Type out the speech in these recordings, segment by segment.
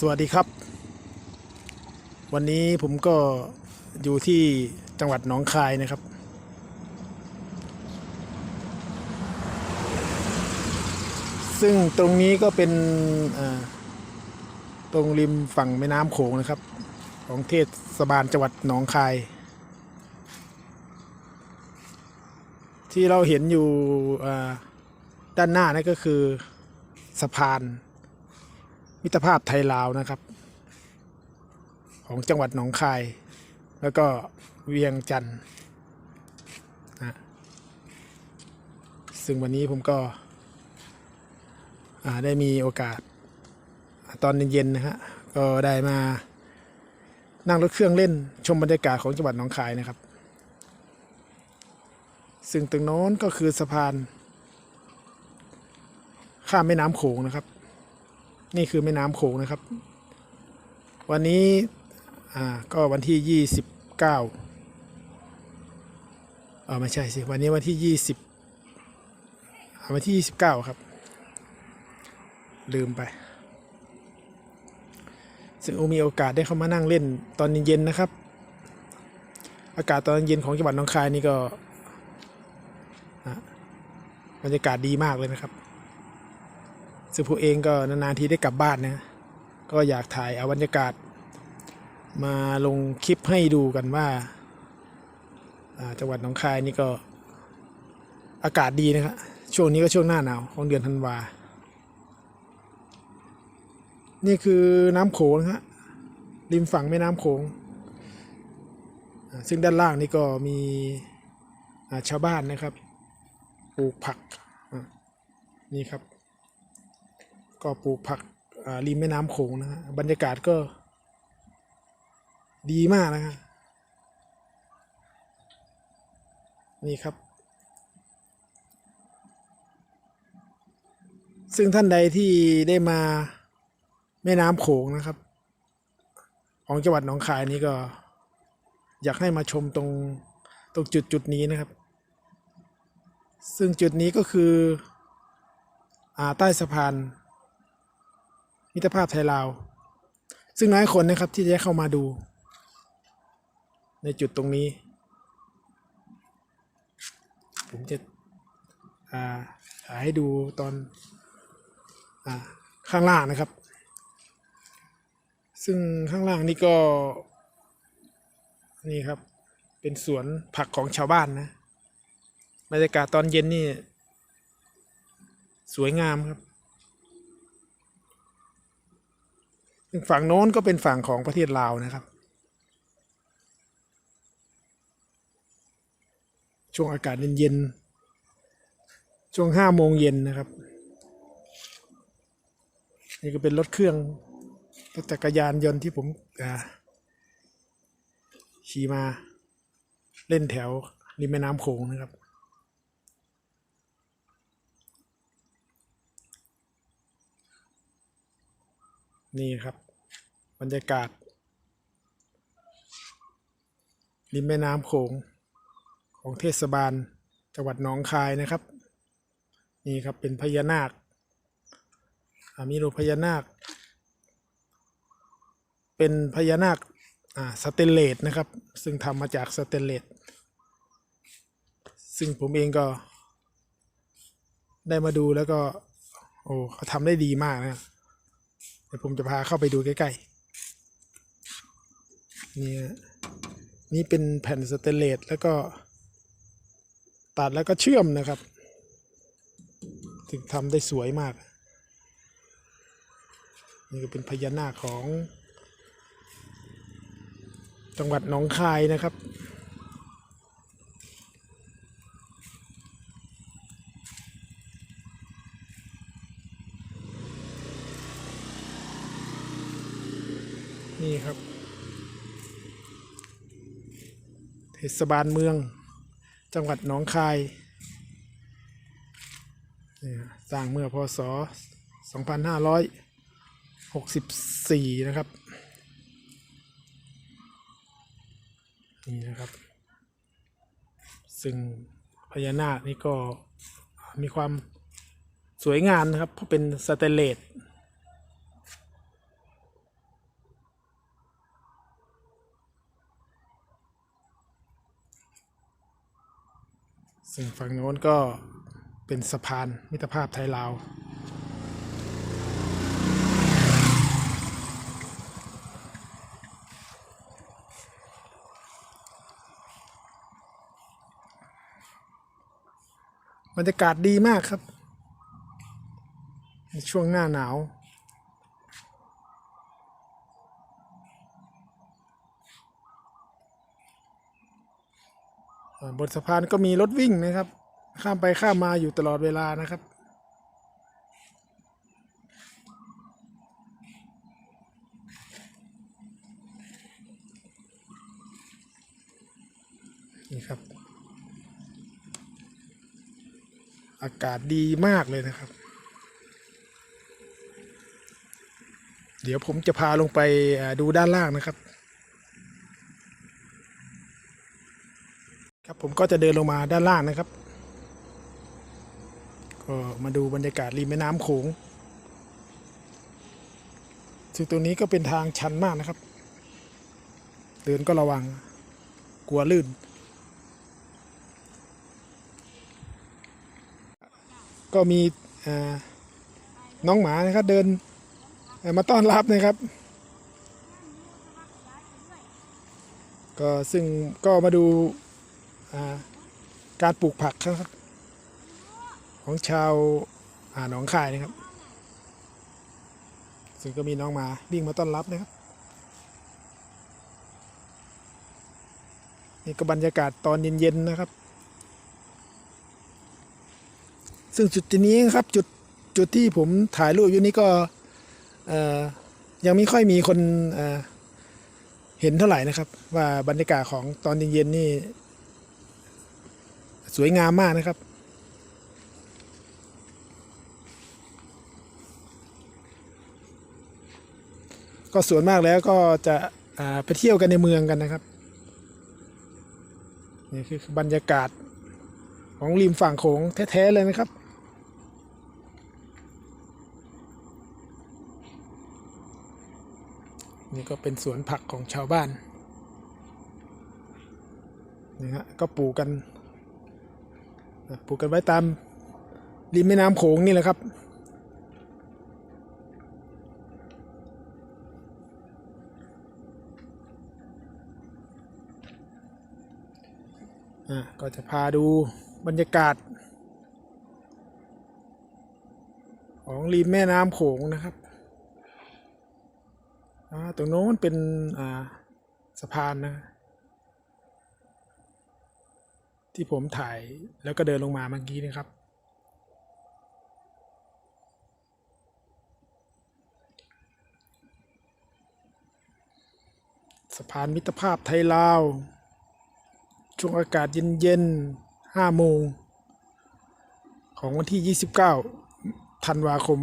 สวัสดีครับ วันนี้ผมก็อยู่ที่จังหวัดหนองคายนะครับ ซึ่งตรงนี้ก็เป็นตรงริมฝั่งแม่น้ำโขงนะครับ ของเทศบาลจังหวัดหนองคาย ที่เราเห็นอยู่ด้านหน้านั่นก็คือสะพาน มิตรภาพไทยลาวนะครับ ของจังหวัดหนองคาย แล้วก็เวียงจันทร์นะซึ่งวันนี้ผมก็ได้มีโอกาส ตอนเย็นๆนะฮะก็ได้มานั่งรถเครื่องเล่นชมบรรยากาศของจังหวัดหนองคายนะครับ ซึ่งตรงโน้นก็คือสะพาน ข้ามแม่น้ำโขงนะครับ นี่คือแม่น้ำโขงนะครับ วันนี้อ่าก็วันที่ยี่สิบเก้าเออไม่ใช่สิ วันนี้วันที่ยี่สิบวันที่ยี่สิบเก้าครับ ลืมไป ซึ่งโอมีโอกาสได้เข้ามานั่งเล่นตอนเย็นๆนะครับ อากาศตอนเย็นของจังหวัดหนองคายนี่ก็บรรยากาศดีมากเลยนะครับ ซึ่งผมเองก็นานๆทีได้กลับบ้านนะก็อยากถ่ายเอาบรรยากาศ มาลงคลิปให้ดูกันว่าจังหวัดหนองคายนี่ก็อากาศดีนะครับช่วงนี้ก็ช่วงหน้าหนาวของเดือนธันวา นี่คือน้ำโขงนะฮะริมฝั่งแม่น้ำโขง ซึ่งด้านล่างนี่ก็มีชาวบ้านนะครับ ปลูกผัก นี่ครับ ก็ปลูกผักริมแม่น้ำโขงนะฮะบรรยากาศก็ ดีมากนะฮะนี่ครับ ซึ่งท่านใดที่ได้มาแม่น้ำโขงนะครับ ของจังหวัดหนองคายนี้ก็ อยากให้มาชมตรงตรงจุดจุดนี้นะครับ ซึ่งจุดนี้ก็คือ อ่าใต้สะพาน มิตรภาพไทยลาว ซึ่งน้อยคนนะครับที่จะเข้ามาดู ในจุดตรงนี้ ผมจะอ่าถ่ายให้ดูตอนอาข้างล่างนะครับ ซึ่งข้างล่างนี่ก็ นี่ครับ เป็นสวนผักของชาวบ้านนะบรรยากาศตอนเย็นนี่ สวยงามครับ ซึ่ง ฝั่งโน้นก็เป็นฝั่งของประเทศลาวนะครับ ช่วงอากาศเย็นๆช่วงห้าโมงเย็นนะครับ นี่ก็เป็นรถเครื่องรถจักรยานยนต์ที่ผมขี่มาเล่นแถวริมแม่น้ำโขงนะครับ นี่ครับ บรรยากาศริมแม่น้ำโขงของเทศบาลจังหวัดหนองคายนะครับ นี่ครับเป็นพญานาคอ่ามีรูปพญานาค เป็นพญานาคอ่าสเตนเลสนะครับ ซึ่งทำมาจากสเตนเลสซึ่งผมเองก็ได้มาดูแล้วก็ โอ้เขาทำได้ดีมากนะครับ ดี๋ยวผมจะพาเข้าไปดูใกล้ๆนี่นี่เป็นแผ่นสเตนเลสแล้วก็ตัดแล้วก็เชื่อมนะครับ ถึงทำได้สวยมาก นี่ก็เป็นพญานาคของ จังหวัดหนองคายนะครับ นี่ครับ เทศบาลเมือง จังหวัดหนองคายสร้างเมื่อพศ 2564 นะครับ นี่นะครับ ซึ่งพญานาคนี่ก็มีความสวยงามนะครับ เพราะเป็นสเตเลส ซึ่งฝั่งโน้นก็เป็นสะพานมิตรภาพไทยลาวบรรยากาศดีมากครับ ในช่วงหน้าหนาว บนสะพานก็มีรถวิ่งนะครับ ข้ามไปข้ามมาอยู่ตลอดเวลานะครับนี่ครับ อากาศดีมากเลยนะครับ เดี๋ยวผมจะพาลงไปดูด้านล่างนะครับ ครับ ผมก็จะเดินลงมาด้านล่างนะครับ ก็มาดูบรรยากาศริมแม่น้ำโขงซึ่งตรงนี้ก็เป็นทางชันมากนะครับ เดินก็ระวังกลัวลื่น ก็มีน้องหมานะครับเดินมาต้อนรับนะครับ ก็ซึ่งก็มาดู การปลูกผักครับ ของชาวอ่าหนองคายนะครับ ซึ่งก็มีน้องมาวิ่งมาต้อนรับนะครับ นี่ก็บรรยากาศตอนเย็นๆนะครับ ซึ่งจุดนี้ครับจุดจุดที่ผมถ่ายรูปอยู่นี้ก็ยังไม่ค่อยมีคนเเห็นเท่าไหร่นะครับ ว่าบรรยากาศของตอนเย็นๆนี่ สวยงามมากนะครับ ก็ส่วนมากแล้วก็จะไปเที่ยวกันในเมืองกันนะครับนี่คือบรรยากาศของริมฝั่งโขงแท้ๆเลยนะครับนี่ก็เป็นสวนผักของชาวบ้านนี่ฮะก็ปลูกกัน ปลูกกันไว้ตามริมแม่น้ำโขงนี่แหละครับอะก็จะพาดูบรรยากาศ ของริมแม่น้ำโขงนะครับอ่าตรงโน้นเป็นอ่าสะพานนะ ที่ผมถ่ายแล้วก็เดินลงมาเมื่อกี้นะครับ สะพานมิตรภาพไทยลาว ช่วงอากาศเย็นๆห้าโมง ของวันที่ 29 ธันวาคม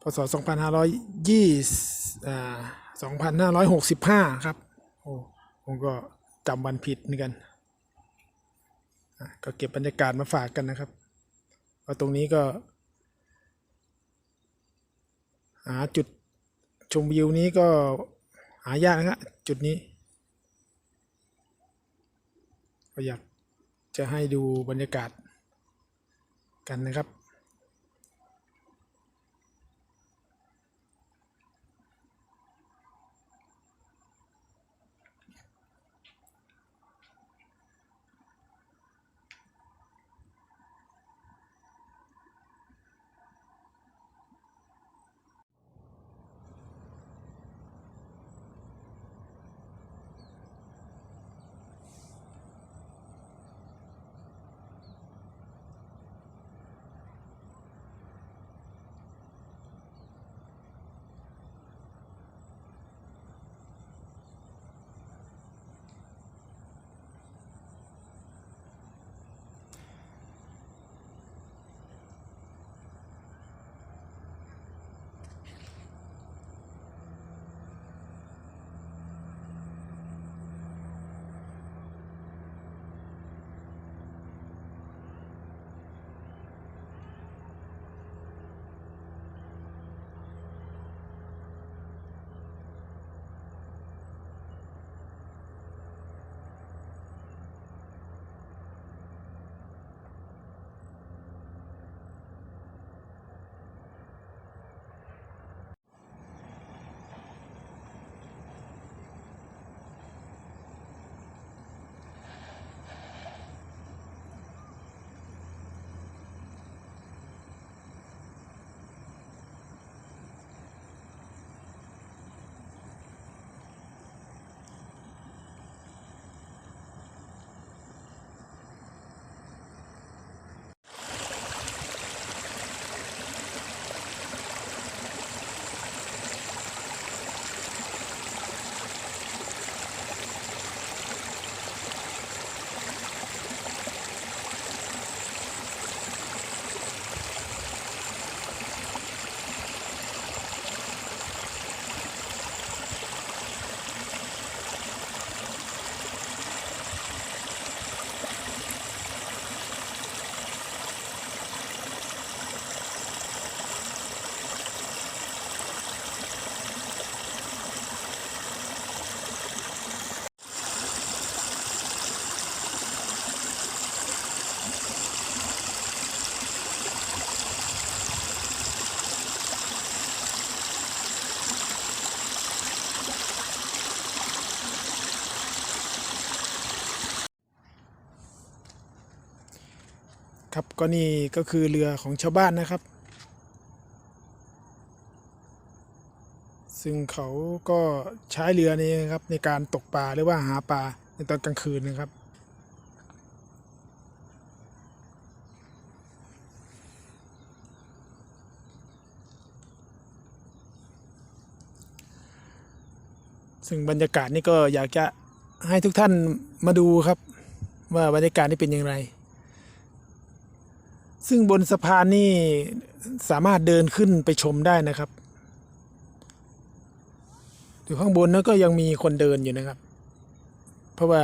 พศ 2520อ่า2565 ครับ โอ้ผมก็ จำวันผิดเหมือนกัน ก็เก็บบรรยากาศมาฝากกันนะครับก็ตรงนี้ก็หาจุดชมวิวนี้ก็หายากนะครับจุดนี้ ก็อยากจะให้ดูบรรยากาศกันนะครับ ครับก็นี่ก็คือเรือของชาวบ้านนะครับ ซึ่งเขาก็ใช้เรือนี้นะครับในการตกปลาหรือว่าหาปลาในตอนกลางคืนนะครับ ซึ่งบรรยากาศนี่ก็อยากจะให้ทุกท่านมาดูครับ ว่าบรรยากาศนี่เป็นอย่างไร ซึ่งบนสะพานนี่สามารถเดินขึ้นไปชมได้นะครับอยู่ข้างบนนั้นก็ยังมีคนเดินอยู่นะครับ เพราะว่า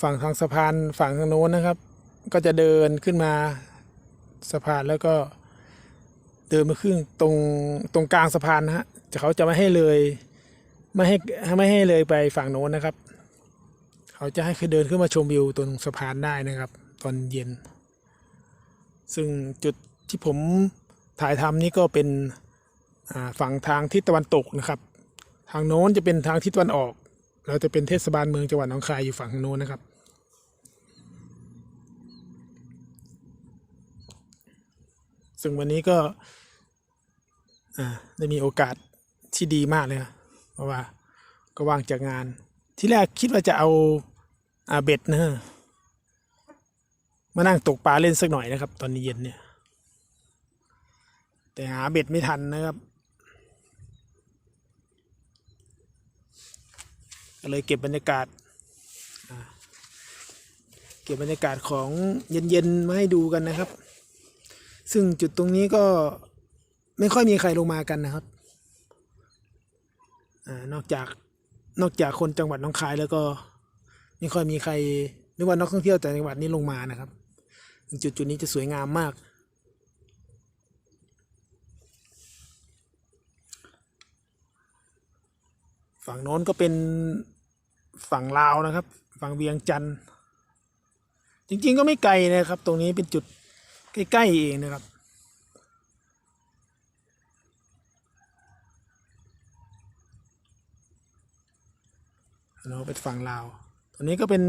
ฝั่งทางสะพานฝั่งทางโน้นนะครับ ก็จะเดินขึ้นมาสะพานแล้วก็เดินมาขึ้นตรงตรงกลางสะพานนะฮะจะเขาจะไม่ให้เลยไม่ให้ไม่ให้เลยไปฝั่งโน้นนะครับ เขาจะให้คือเดินขึ้นมาชมวิวตรงสะพานได้นะครับ ตอนเย็น ซึ่งจุดที่ผมถ่ายทำนี่ก็เป็นฝั่งทางทิศตะวันตกนะครับ ทางโน้นจะเป็นทางทิศตะวันออกแล้วจะเป็นเทศบาลเมืองจังหวัดหนองคายอยู่ฝั่งโน้นนะครับ ซึ่งวันนี้ก็ได้มีโอกาสที่ดีมากเลยเพราะว่าก็ว่างจากงาน ที่แรกคิดว่าจะเอาอาเบ็ดนะฮะ มานั่งตกปลาเล่นสักหน่อยนะครับ ตอนนี้เย็นเนี่ย แต่หาเบ็ดไม่ทันนะครับ ก็เลยเก็บบรรยากาศ เก็บบรรยากาศของเย็นๆมาให้ดูกันนะครับ ซึ่งจุดตรงนี้ก็ไม่ค่อยมีใครลงมากันนะครับอนอกจากนอกจากคนจังหวัดน้องคายแล้วก็ไม่ค่อยมีใครหรือว่านักท่องเที่ยวแต่จังหวัดนี้ลงมานะครับ จุดจุดนี้จะสวยงามมาก ฝั่งโน้นก็เป็นฝั่งลาวนะครับ ฝั่งเวียงจันทร์จริงๆก็ไม่ไกลนะครับ ตรงนี้เป็นจุดใกล้ๆเองนะครับเราเป็นฝั่งลาวตัวนี้ก็เป็น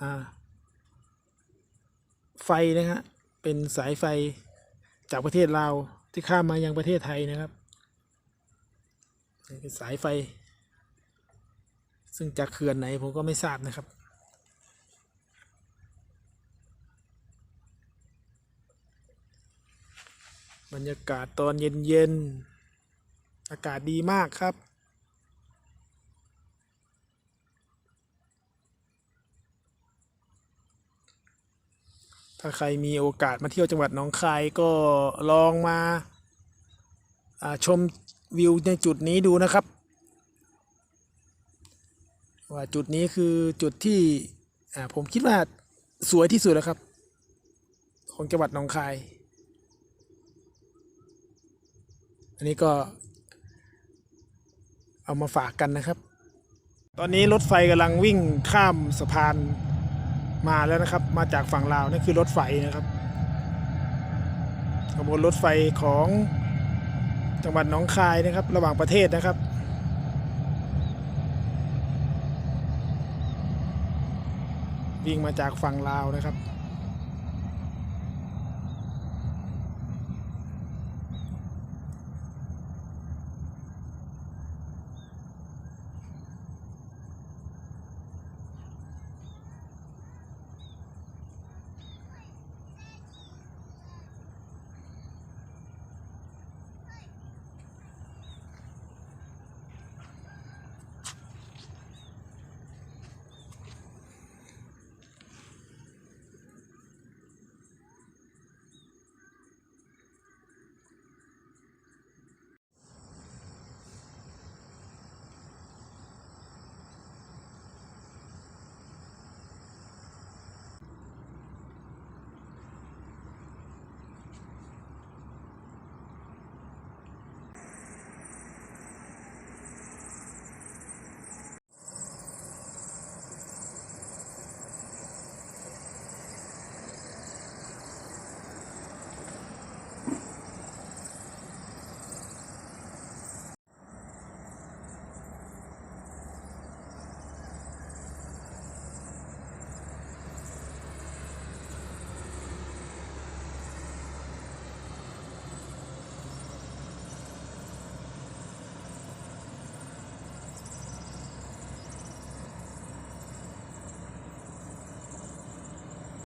อ่า ฟนะฮะเป็นสายไฟจากประเทศลาวที่ข้ามมายังประเทศไทยนะครับนี่เป็นสายไฟ ซึ่งจากเขื่อนไหนผมก็ไม่ทราบนะครับ บรรยากาศตอนเย็นๆอากาศดีมากครับ ถ้าใครมีโอกาสมาเที่ยวจังหวัดหนองคายก็ลองมาาชมวิวในจุดนี้ดูนะครับ ว่าจุดนี้คือจุดที่ผมคิดว่าสวยที่สุดแล้วครับ ของจังหวัดหนองคาย อันนี้ก็เอามาฝากกันนะครับ ตอนนี้รถไฟกำลังวิ่งข้ามสะพาน มาแล้วนะครับ มาจากฝั่งลาวนั่นคือรถไฟนะครับขบวนรถไฟของจังหวัดหนองคายนะครับ ระหว่างประเทศนะครับ วิ่งมาจากฝั่งลาวนะครับ